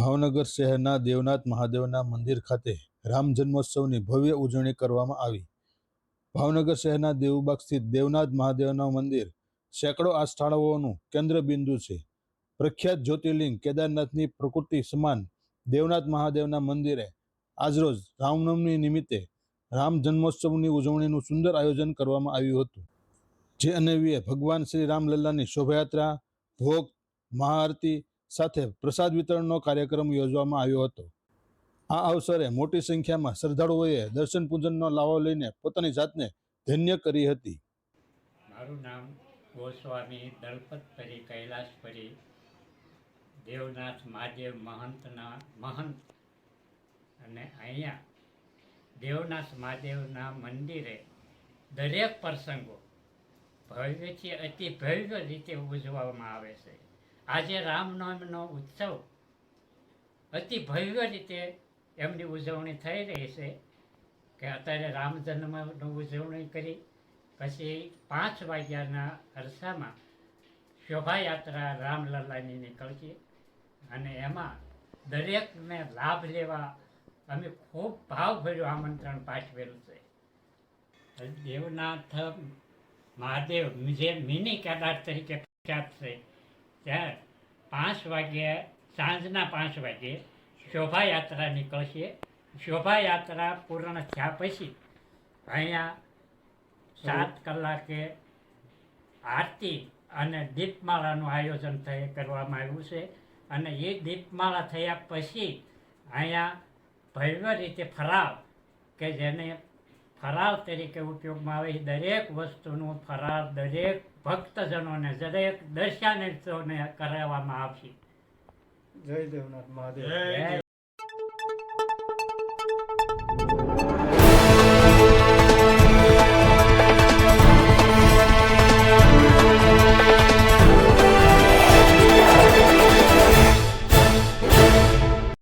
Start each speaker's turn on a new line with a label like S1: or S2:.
S1: ભાવનગર શહેરના દેવનાથ મહાદેવના મંદિર ખાતે રામ જન્મોત્સવની ભવ્ય ઉજવણી કરવામાં આવી. ભાવનગર શહેરના દેવબાગ સ્થિત દેવનાથ મહાદેવના મંદિર સેંકડો આસ્થાળુઓનું કેન્દ્રબિંદુ છે. પ્રખ્યાત જ્યોતિર્લિંગ કેદારનાથની પ્રકૃતિ સમાન દેવનાથ મહાદેવના મંદિરે આજરોજ રામનવમી નિમિત્તે રામ જન્મોત્સવની ઉજવણીનું સુંદર આયોજન કરવામાં આવ્યું હતું. જે અન્વયે ભગવાન શ્રી રામલલ્લાની શોભાયાત્રા, ભોગ, મહાઆરતી સાથે પ્રસાદ વિતરણનો કાર્યક્રમ યોજવામાં આવ્યો હતો. આ અવસરે મોટી સંખ્યામાં શ્રદ્ધાળુઓએ દર્શન પૂજનનો લાવો લઈને પોતાની જાતને ધન્ય કરી હતી.
S2: મારું નામ ગોસ્વામી દલપતપરી કૈલાસપરી, દેવનાથ મહાદેવ મહંતના, મહંત અને અહીંયા દેવનાથ મહાદેવના મંદિરે દરેક પ્રસંગો ભવ્યથી અતિ ભવ્ય રીતે ઉજવવામાં આવે છે. આજે રામનવમીનો ઉત્સવ અતિ ભવ્ય રીતે એમની ઉજવણી થઈ રહી છે કે અત્યારે રામ જન્મની ઉજવણી કરી, પછી પાંચ વાગ્યાના અરસામાં શોભાયાત્રા રામલલ્લાની નીકળશે અને એમાં દરેકને લાભ લેવા અમે ખૂબ ભાવભર્યું આમંત્રણ પાઠવેલું છે. દેવનાથ મહાદેવ જે મિની કેદાર તરીકે પ્રખ્યાત છે ત્યાં પાંચ વાગ્યે, સાંજના પાંચ વાગ્યે શોભાયાત્રા નીકળશે. શોભાયાત્રા પૂર્ણ થયા પછી અહીંયા સાત કલાકે આરતી અને દીપમાળાનું આયોજન થઈ કરવામાં આવ્યું છે. અને એ દીપમાળા થયા પછી અહીંયા ભવ્ય રીતે ફરાવ કે જેને ફરાળ તરીકે ઉપયોગમાં આવે છે. દરેક વસ્તુનું ફરાળ દરેક ભક્તજનોને દરેક દર્શનાર્થીઓને કરાવવામાં આવશે.
S3: જય દેવનાથ મહાદેવ.
S2: જય